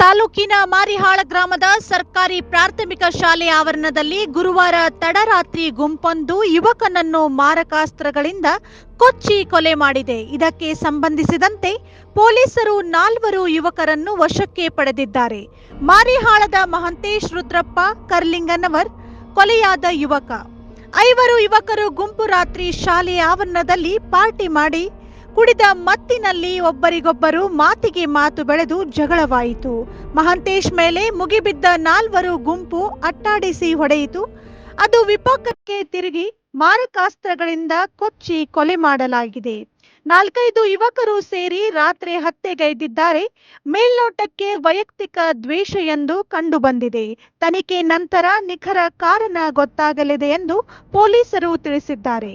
ತಾಲೂಕಿನ ಮಾರಿಹಾಳ ಗ್ರಾಮದ ಸರ್ಕಾರಿ ಪ್ರಾಥಮಿಕ ಶಾಲೆ ಆವರಣದಲ್ಲಿ ಗುರುವಾರ ತಡರಾತ್ರಿ ಗುಂಪೊಂದು ಯುವಕನನ್ನು ಮಾರಕಾಸ್ತ್ರಗಳಿಂದ ಕೊಚ್ಚಿ ಕೊಲೆ ಮಾಡಿದೆ. ಇದಕ್ಕೆ ಸಂಬಂಧಿಸಿದಂತೆ ಪೊಲೀಸರು ನಾಲ್ವರು ಯುವಕರನ್ನು ವಶಕ್ಕೆ ಪಡೆದಿದ್ದಾರೆ. ಮಾರಿಹಾಳದ ಮಹಂತೇಶ್ ರುದ್ರಪ್ಪ ಕರ್ಲಿಂಗನವರ್ ಕೊಲೆಯಾದ ಯುವಕ. ಐವರು ಯುವಕರು ಗುಂಪು ರಾತ್ರಿ ಶಾಲೆಯ ಆವರಣದಲ್ಲಿ ಪಾರ್ಟಿ ಮಾಡಿ ಕುಡಿದ ಮತ್ತಿನಲ್ಲಿ ಒಬ್ಬರಿಗೊಬ್ಬರು ಮಾತಿಗೆ ಮಾತು ಬೆಳೆದು ಜಗಳವಾಯಿತು. ಮಹಂತೇಶ್ ಮೇಲೆ ಮುಗಿಬಿದ್ದ ನಾಲ್ವರು ಗುಂಪು ಅಟ್ಟಾಡಿಸಿ ಹೊಡೆಯಿತು. ಅದು ವಿಪಕ್ಕಕ್ಕೆ ತಿರುಗಿ ಮಾರಕಾಸ್ತ್ರಗಳಿಂದ ಕೊಚ್ಚಿ ಕೊಲೆ ಮಾಡಲಾಗಿದೆ. ನಾಲ್ಕೈದು ಯುವಕರು ಸೇರಿ ರಾತ್ರಿ ಹತ್ಯೆಗೈದಿದ್ದಾರೆ. ಮೇಲ್ನೋಟಕ್ಕೆ ವೈಯಕ್ತಿಕ ದ್ವೇಷ ಎಂದು ಕಂಡುಬಂದಿದೆ. ತನಿಖೆ ನಂತರ ನಿಖರ ಕಾರಣ ಗೊತ್ತಾಗಲಿದೆ ಎಂದು ಪೊಲೀಸರು ತಿಳಿಸಿದ್ದಾರೆ.